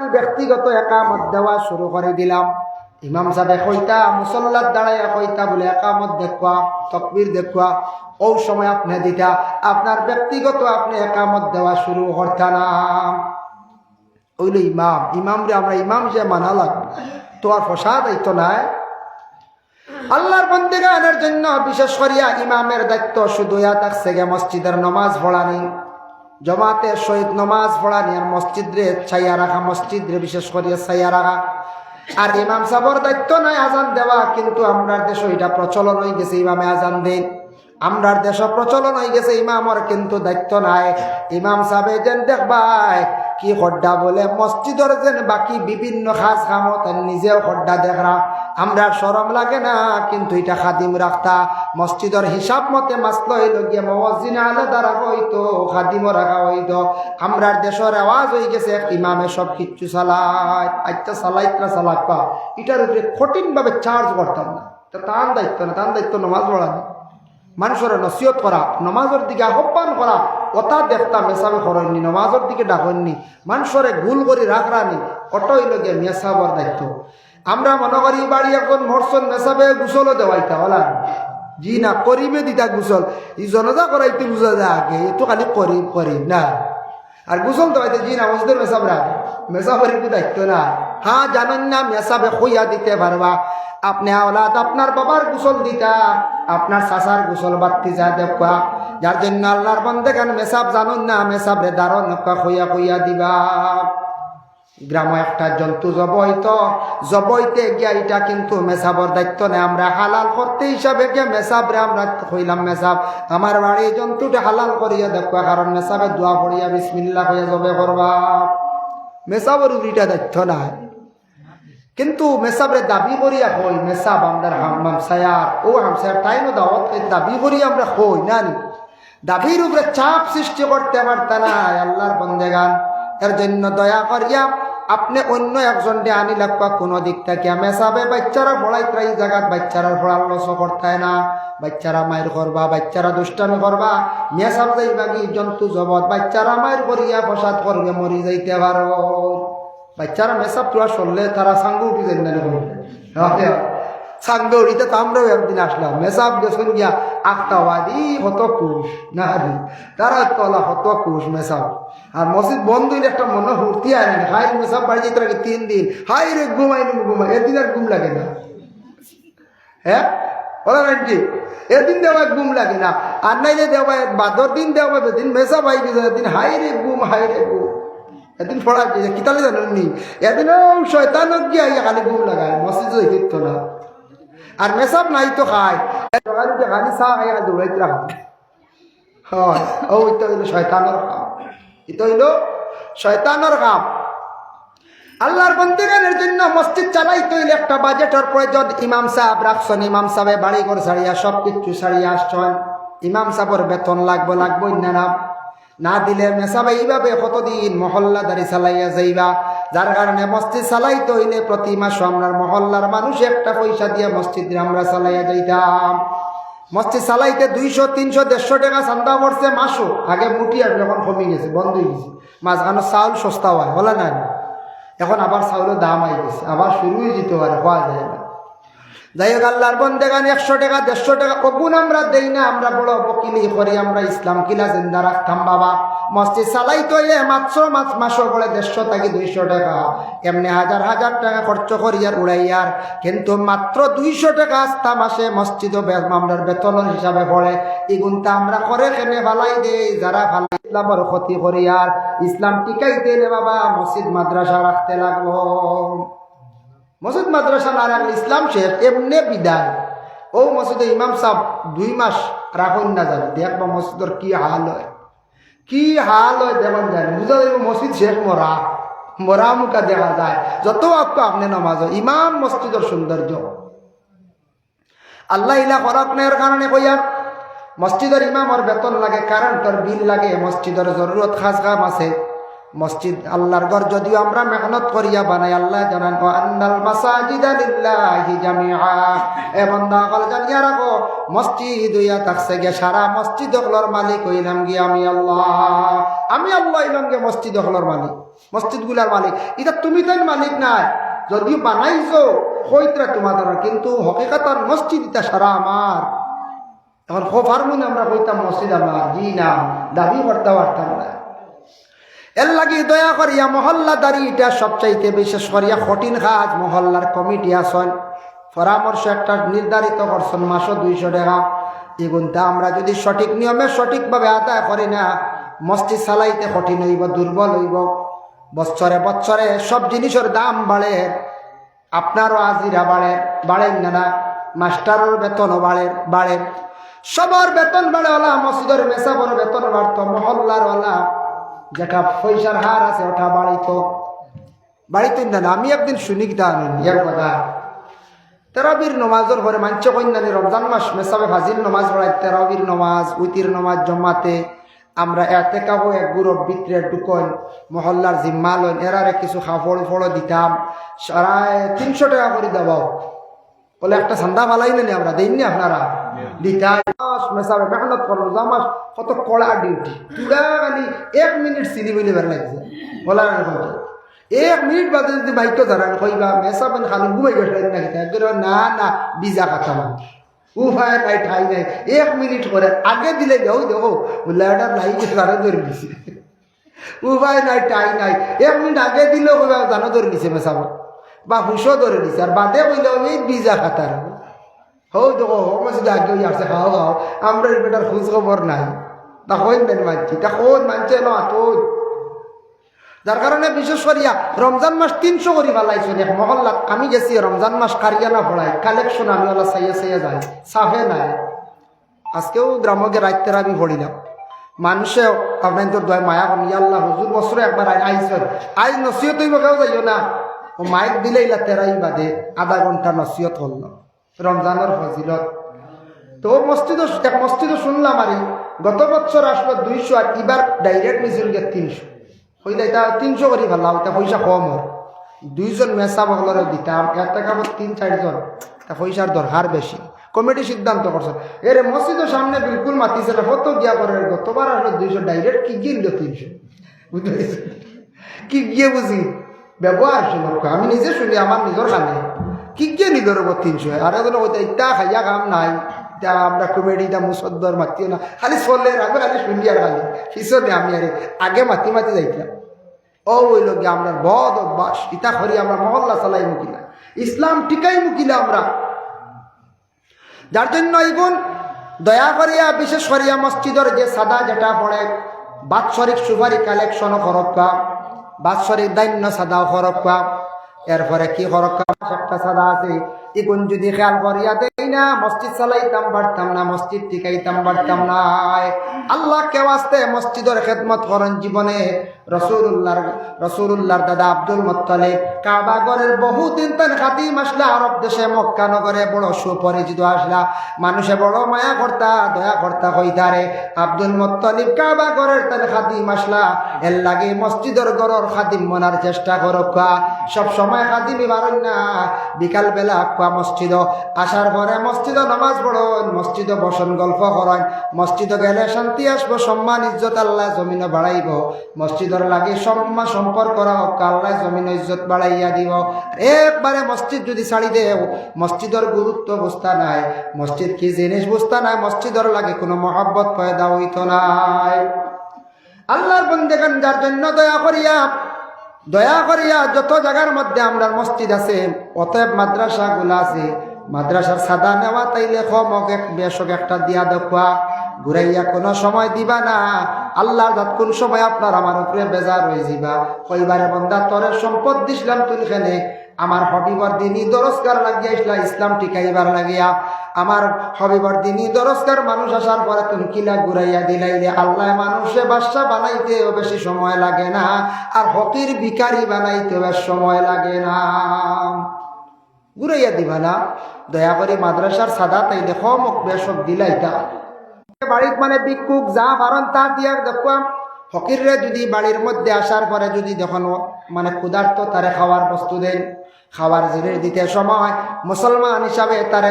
ব্যক্তিগত একামত দেওয়া শুরু করে দিলাম। ইমাম সাহেব কইতা মুসল্লার দাঁড়াইয়া কইতা বলে, একামত দেখুয়া তকবির দেখুয়া ও সময় আপনি দিতা আপনার ব্যক্তিগত আপনি একামত দেওয়া শুরু করতা না ওইল ইমাম ইমাম রে আমরা ইমাম যে মানা লাগবে, তো আর ফসাদ আইতো নাই। আল্লাহর বন্দিগানের জন্য বিশেষ করিয়া ইমামের দায়িত্ব শুধু ইয়া থাকছে মসজিদের নমাজ পড়ানি জমাতের সহিত নমাজ পড়ানি আর মসজিদ রে ছাইয়া রাখা মসজিদ রে বিশেষ করিয়া ছাইয়া রাখা। আর ইমাম সাবর দায়িত্ব নাই আজান দেওয়া, কিন্তু আমরার দেশ এটা প্রচলন হয়ে গেছে ইমামে আজান দেন। আমরার দেশ প্রচলন হয়ে গেছে ইমামর, কিন্তু দায়িত্ব নাই। ইমাম সাহেব যেন দেখবাই কি খড্ডা বলে, মসজিদর যেন বাকি বিভিন্ন খাস খামত নিজেও খড্ডা দেখরা আমরা সরম লাগে না, কিন্তু এটা খাদিম রাখতা মসজিদর হিসাব মতে মাসল হইল গিয়ে মসজিদে আলাদা রাখা হইতো খাদিমও রাখা হইতো আমরার দেশের আওয়াজ হয়ে গেছে, এক ইমামে সব কিচ্ছু চালায় আচ্ছা চালাইত না চালাক এটার উপরে কঠিনভাবে চার্জ করতাম না। তা তার দায়িত্ব না, তার দায়িত্ব নমাজ পড়ানো মানুষের নসিহত করা, নমাজের দিকে আহ্বান করা, কথা দেখতাম মেসাবে করেননি, নমাজের দিকে ডাকননি। মানুষরে ভুল করি রাখরানি অটই লগে মেসাবর দায়িত্ব। আমরা মনে করি বাড়ি এখন মরসন মেসাবে গুসলও দেওয়াইতা, হলা? জি না করিবে দিতা গুসল, ই জনতা করাইতে বুঝা যায় আগে এতো খালি করি করি না। আর গুসল দেওয়াইতে জি না মসজিদের মেসাবরা মেসাবের একটু দায়িত্ব না। হ্যাঁ জানেন না মেসাবে খুইয়া দিতে পারবা আপনি আওলাদ আপনার বাবার গোসল দিতা আপনার চাচার গোসল বাত্তি যা দেখা যার জন্য আল্লাহর বন্ধে গান মেসাব জানুন না মেসাব রে দারণ নকা খুইয়া খুইয়া দিবা। গ্রাম একটা জন্তু জবইত জবইতে গিয়া এটা কিন্তু মেসাবর দায়িত্ব নেই। আমরা হালাল করতে হিসাবে গিয়া মেসাবরে আমরা হইলাম মেসাব। আমার বাড়ি জন্তুটা হালাল করিয়া দেখা কারণ মেসাবে দোয়া পড়িয়া বিসমিল্লা হইয়া জবে করবা। মেসাবর উরিটা দায়িত্ব নাই। কিন্তু মেসাবরে দাবি করিয়া হই মেসাব আমরা হামসায়ার ও হামসায়ার টাইমও দাওয়াত দাবি করি আমরা হই নানি দাবির উপরে চাপ সৃষ্টি করতে পারত না আল্লাহর বন্দেগান। এর জন্য দয়া করিয়া আপনি অন্য একজন দিয়ে আনি লাগবা কোনো দিক থেকে। মেসাবে বাচ্চারা পড়াইতে এই জায়গাত বাচ্চারা পড়ার লস করতায় না। বাচ্চারা মায়ের করবা, বাচ্চারা দুষ্টামি করবা। মেসাব যাইবাগি জন্তু জবৎ বাচ্চারা মায়ের করিয়া প্রসাদ করবে, মরি যাইতে পারো। বাচ্চারা মেসাব তোরা চললে তারা সাঙ্গু উঠি যাই না সাঙ্গ উঠিতে তো আমরাও একদিন আসলাম। মেসাব গেছেন গিয়া আখতাওয়াদি হত কুশ না তারা তলা হত কুশ মেসাব। আর মসজিদ বন্ধ হইলে একটা মনে হুর্তি আয় না। হাই মেসাব, বাড়ি যেতে লাগে তিন দিন। হাই রে ঘুমাই নি ঘুমাই। এদিন আর ঘুম লাগে না। হ্যাঁ? বলা নাকি এদিন দেওয়া ঘুম লাগে না। আর নাই যে দেওয়া বাদর দিন দেওয়া দিন মেসাব আই গেছে এদিন হাই রে ঘুম হাই রে ঘুম। এদিন পড়া কিতালে জানি এদিন শয়তান গিয়া খালি ঘুম লাগায়। মসজিদ হিত না আর মেসাব নাই তো খায়। খাই শয়তানের কাম। আল্লাহর বন্দিগানের জন্য মসজিদ চালাইতে হইলে একটা বাজেটের প্রয়োজন। ইমাম সাহেব রাখছেন, ইমাম সাহেব বাড়ি ঘর ছাড়িয়া সব কিছু ছাড়িয়া আসছেন। ইমাম সাহেবের বেতন লাগবো লাগবো না না দিলে মেসাবে এইভাবে কতদিন মহল্লাদারি চালাইয়া যাইবা? যার কারণে মসজিদ চালাইতে হইলে প্রতি মাসে আমরা মহল্লার মানুষ একটা পয়সা দিয়ে মসজিদ আমরা চালাইয়া যাইতাম। মসজিদ চালাইতে দুইশো, তিনশো, দেড়শো টাকা চান্দা পড়ছে মাসও। আগে মুটি আর এখন কমে গেছে, বন্ধ হয়ে গেছে। মাঝখানে চাউল সস্তা হয়, বলে না এখন আবার চাউলের দাম আই গেছে আবার শুরু হয়ে যেতে পারে হওয়া যায় যাই হোক, আল্লাহর বন্দেগান একশো টাকা, দেড়শো টাকা কবুন আমরা দেই না, আমরা বড় বকিলি করে, আমরা ইসলাম কিলা জিন্দা রাখতাম বাবা। মসজিদ চালাই তো মাত্র মাছ মাসও বলে দেড়শো থেকে দুইশো টাকা। এমনি হাজার হাজার টাকা খরচ করি আর উড়াইয়ার কিন্তু মাত্র দুইশো টাকা আস্তা মাসে মসজিদ আমরার বেতনের হিসাবে পড়ে। এগুনটা আমরা করে কেনে ভালাই দেই, যারা ভালো ইসলামের ক্ষতি করি আর। ইসলাম টিকাইতে বাবা, মসজিদ, মাদ্রাসা রাখতে লাগবো। মসজিদ মাদ্রাসা না রাখলে ইসলাম শেখ, এমনি বিদায়। ও মসজিদে ইমাম সাহ দুই মাস রাখুন না যাবে দেখবা মসজিদের কি হাল হয়। কি হাল হয় দেখুন জানি, বুঝা যাবে মসজিদ শেখ মরা মরা মুখা দেখা যায়। যত আপনি আপনি নামাজ ইমাম মসজিদের সৌন্দর্য। আল্লাহ ইলা করার কারণে কইয়ার মসজিদের ইমামর বেতন লাগে, কারেন্টর বিল লাগে, মসজিদের জরুরত খাস কাম আছে। মসজিদ আল্লাহর ঘর যদিও আমরা মেহনত করিয়া বানাই, আল্লাহ জানান, ও আন্নাল মাসাজিদা লিল্লাহি জামিআ। এ বান্দা কল জানিয়া রাখো, মসজিদ হইয়া থাকছে গে সারা মসজিদ হলর মালিক হইলাম গিয়ে আমি আল্লাহ। আমি আল্লাহ হইলাম গে মসজিদ হলর মালিক, মসজিদগুলার মালিক। এটা তুমি তাই মালিক নাই, যদিও বানাইছো হইতরা তোমাদের কিন্তু হকিকাতার মসজিদ এটা সারা আমার। এখন খো ফার্মুন আমরা কইতাম, মসজিদ আমার জি না দাবি করতে পারতাম না এর লাগি দয়া করিয়া মহল্লা দাঁড়ি এটা সবচাইতে বিশেষ করিয়া কঠিন কাজ, মহল্লার কমিটি আসন। পরামর্শ একটা নির্ধারিত করছেন মাসও দুইশো টাকা। এগুনটা আমরা যদি সঠিক নিয়মে সঠিকভাবে আদায় করি না, মসজিদ চালাইতে কঠিন হইব, দুর্বল হইব। বছরে বছরে সব জিনিসের দাম বাড়ে, আপনারও আজিরা বাড়ে বাড়েন না না মাস্টারের বেতনও বাড়ে বাড়ে। সবার বেতন বাড়ে ওলা, মসজিদের মেসাবর বেতন বাড়তো, মহল্লার ওলা। যেটা পয়সার হার আছে ওটা বাড়িত বাড়িতে না আমি একদিন শুনি কিতা ইয়ার কথা। তেরাবির নমাজের ঘরে মাঞ্চ কন্যানি রমজান মাস মেসাবে ফাজিল নমাজ পড়ায় তেরাবির নমাজ উইতির নমাজ জমাতে আমরা এতে কাবো এক গুরব বিক্রের টুকন মহল্লার জিম্মা লইন এরারে কিছু খাফড় ফড় দিতাম সারায় তিনশো টাকা করে দেবাও বলে একটা সান্দা পালাই নেই আমরা দেইনি আপনারা? দিতাই। মাস, মেসাবে মেহনত করল জামাস কত কড়া ডিউটি তুড়া খালি এক মিনিট চিনি বলে বলার কথা। এক মিনিট বাদে যদি বাইক ধরান কইবা মেসাবেন খালি ঘুমাই গেছিলেন না একবার না না বিজা কথা মান। উপায় নাই, ঠাই নাই। এক মিনিট করে আগে দিলে দেও দেখো বললে নাই আরও ধরে দিছে। উপায় নাই টাই নাই। এক মিনিট আগে দিলেও জানো ধরে দিছে মেসাব বা হুশও ধরে দিছে। আর বাদে কইলে বিজা খাতার হও দেখো আগে ওই আসছে খাও খাও আমরা বেটার খোঁজ খবর নাই। তা কইন দেন মানছি তা কোন মানছে না তুই যার কারণে বিশেষ করিয়া রমজান মাস তিনশো করি পালাইছো দেখ মহল্লাত আমি গেছি, রমজান মাস কারিয়ানা পড়াই কালেকশন আমি ওলা সাইয়া সাইয়া যাই সাফে নাই। আজকেও গ্রামকে রাইতের আমি পড়িলাম মানুষে আপনার তোর দয় মায়া করি আল্লাহ, হুজুর বছরে একবার আইসন আজ নসিহত হইব কেউ যাইও না। ও মাইক দিলে ইলা তেরাই বাদে, আধা ঘণ্টা নসিহত হল। রমজানের ফজিলত। তো মসজিদ এক মসজিদ শুনলাম আরে, গত বছর আসলো দুইশো আর এবার ডাইরেক্ট মিছিল গে তিনশো। হইলে এটা তিনশো করে ফেললাম এটা পয়সা কম হয়। দুইজন মেসা বগলরে দিতাম, এক টাকা তিন, চারজন, তা পয়সার দরকার বেশি। কমিটি সিদ্ধান্ত করছে। এর মসজিদের সামনে বিলকুল মাতিছে কত গিয়া করে গতবার আসলো দুইশো ডাইরেক্ট কি গিয়ে নিল তিনশো? বুঝতে কি গিয়ে বুঝি? ব্যবহার আমি নিজে শুনি, আমার নিজের কানে কি গিয়ে নিল রব তিনশো আর এগুলো হইতে ইটা খাইয়া কাম নাই। ইটা আমরা কমেডি ইটা মুসদ্দর মাতিও না। খালি চলে আমি খালি শুনি আর খালি। পিছনে আমি আর আগে মাতি মাতি যাইতাম। ও ওই আমরা বদ অভ্যাস আমরা মহল্লা চালাই মুকিলা। ইসলাম টিকাই মুকিলা আমরা। যার জন্য ইগুন দয়া করিয়া, বিশেষ করিয়া মসজিদের যে সাদা যেটা পড়ে, বাৎসরিক সুপারি কালেকশন খরক্কা বাৎসরিক দৈন্য সাদাও খরক্কা এরপরে কি খরক্কা একটা সাদা আছে। ইগুন যদি খেয়াল করিয়া দেই না মসজিদ চালাইতাম পারতাম না, মসজিদ টিকাইতাম না। আল্লাহ কেউ আসতে মসজিদের খেদমত করেন জীবনে। দাদা আব্দুল মোত্তালিব কাবাগরের বহুদিন তার আরব দেশে মক্কা নগরে বড় সুপরিচিত আসলা। মানুষে বড় মায়া কর্তা, দয়া কর্তা হইতারে আব্দুল মোত্তালিব কাবাগরের তার খাদিম আসলা। এর লাগে মসজিদের গরর খাদিম মনার চেষ্টা করক্কা সব সময় খাদিমি বারণ না বিকাল বেলা আকুয়া মসজিদ। আসার পরে মসজিদ নামাজ পড়ন, মসজিদ বসন, গল্প করেন। মসজিদ গেলে শান্তি আসব, সম্মান, ইজ্জত, আল্লাহ জমিন বাড়াইব। মসজিদর লাগে সম্মান সম্পর্ক রাখক আল্লাহ জমিন ইজ্জত বাড়াইয়া দিব। একবারে মসজিদ যদি ছাড়ি দেও, মসজিদর গুরুত্ব বুঝতা নাই। মসজিদ কি জিনিস বুঝতা নাই? মসজিদর লাগে কোনো মহাব্বত পয়দা হইত নাই। আল্লাহর বন্দেগান যার জন্য দয়া করিয়া দয়া করিয়া যত জায়গার মধ্যে আমরা মসজিদ আছে, অতএব মাদ্রাসা গুলা আছে, মাদ্রাসার সাদা নেওয়া তাইলে কমক এক বেশক একটা দিয়া দেখুয়া ঘুরাইয়া কোনো সময় দিবা না। আল্লাহ যাত কোন সময় আপনার আমার উপরে বেজার হয়ে যাবা কইবারে বন্দা তরের সম্পদ দিছিলাম তুলখানে আমার হবিবর দিনই দরস্কার লাগিয়া ইসলা ইসলাম টিকাইবার লাগিয়া। আমার হবিবর দিনই দরস্কার মানুষ আসার পরে তুমি কিলা ঘুরাইয়া দিলাইলে। আল্লাহ মানুষে বাসা বানাইতেও বেশি সময় লাগে না। আর হকির ভিকারি বানাইতেও সময় লাগে না। ঘুরাইয়া দিবা না। দয়া করে মাদ্রাসার সাদা তাই দেখো মোক বেশক দিলাইতা বাড়িত মানে ভিক্ষুক যা পারন তা দিয়া দেখুয়াম ফকিররে যদি বাড়ির মধ্যে আসার পরে যদি যখন মানে ক্ষুধার্ত, তারে খাওয়ার বস্তু দেন। খাওয়ার জিনিস দিতে সময় মুসলমান হিসাবে তারে